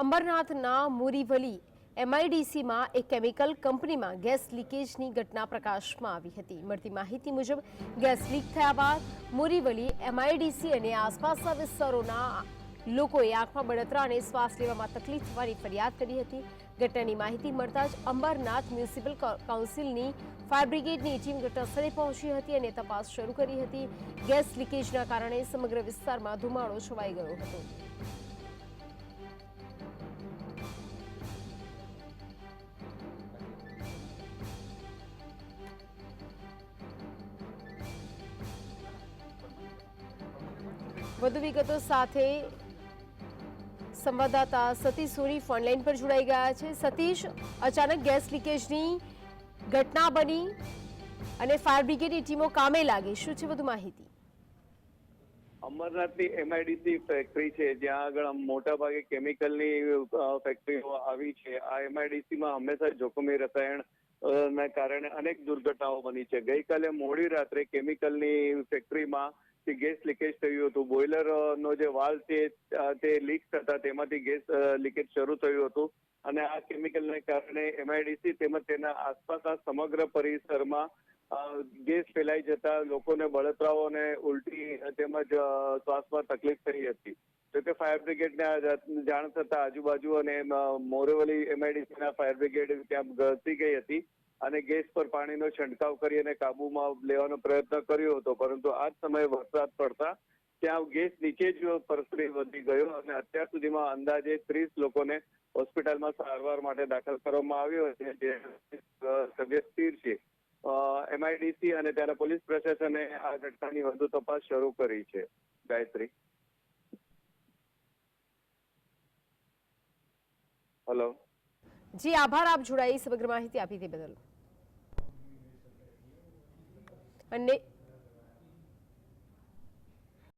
અંબરનાથના મુરીવલી એમઆઈડીસીમાં એક કેમિકલ કંપનીમાં ગેસ લીકેજની ઘટના પ્રકાશમાં આવી હતી. મળતી માહિતી મુજબ, ગેસ લીક થયા બાદ મુરીવલી એમઆઈડીસી અને આસપાસના વિસ્તારોના લોકોએ આંખમાં બળતરા અને શ્વાસ લેવામાં તકલીફ થવાની ફરિયાદ કરી હતી. ઘટનાની માહિતી મળતા જ અંબરનાથ મ્યુનિસિપલ કાઉન્સિલની ફાયર બ્રિગેડની ટીમ ઘટનાસ્થળે પહોંચી હતી અને તપાસ શરૂ કરી હતી. ગેસ લીકેજના કારણે સમગ્ર વિસ્તારમાં ધુમાડો છવાઈ ગયો હતો. વધુ વિગતો સાથે સંવાદદાતા સતીશ સોરી ફોનલાઈન પર જોડાઈ ગયા છે. સતીશ, અચાનક ગેસ લીકેજની ઘટના બની અને ફાયર બ્રિગેડની ટીમો કામે લાગી. શું છે વધુ માહિતી? અમરનાથની એમઆઈડીસી ફેક્ટરી છે. જ્યાં આગળ આમ મોટા ભાગે કેમિકલની ફેક્ટરીઓ આવી છે. આ એમઆઈડીસીમાં હંમેશા જોખમી રસાયણ ના કારણે અનેક દુર્ઘટનાઓ બની છે. ગઈકાલે મોડી રાત્રે કેમિકલની ફેક્ટરીમાં થી ગેસ લીકેજ થયું હતું બોઇલર નો જે વાલ છે તે લીક થતા તેમાંથી ગેસ લીકેજ શરૂ થયું હતું અને આ કેમિકલને કારણે એમઆઈડીસી તેમજ તેના આસપાસના સમગ્ર પરિસરમાં ગેસ ફેલાઈ જતા લોકોને બળતરાઓ અને ઉલટી તેમજ શ્વાસમાં તકલીફ થઈ હતી. જોકે ફાયર બ્રિગેડને જાણ થતા આજુબાજુ અને મોરેવલી એમઆઈડીસીના ફાયર બ્રિગેડ ત્યાં ઘસી ગઈ હતી અને ગેસ પર પાણીનો છંટકાવ કરી અને કાબુમાં લેવાનો પ્રયત્ન કર્યો હતો. પરંતુ આ જ સમયે વરસાદ પડતા ત્યાં ગેસ નીચે જ પરસરી વધી ગયો અને અત્યાર સુધીમાં અંદાજે ત્રીસ લોકોને હોસ્પિટલમાં સારવાર માટે દાખલ કરવામાં આવ્યો છે. જે તબિયત સ્થિર છે. એમઆઈડીસી અને ત્યાંના પોલીસ પ્રશાસને આ ઘટનાની વધુ તપાસ શરૂ કરી છે. ગાયત્રી. હલો. જી આભાર. આપ જોડાઈ. સમગ્ર માહિતી આપી તે બદલ. અને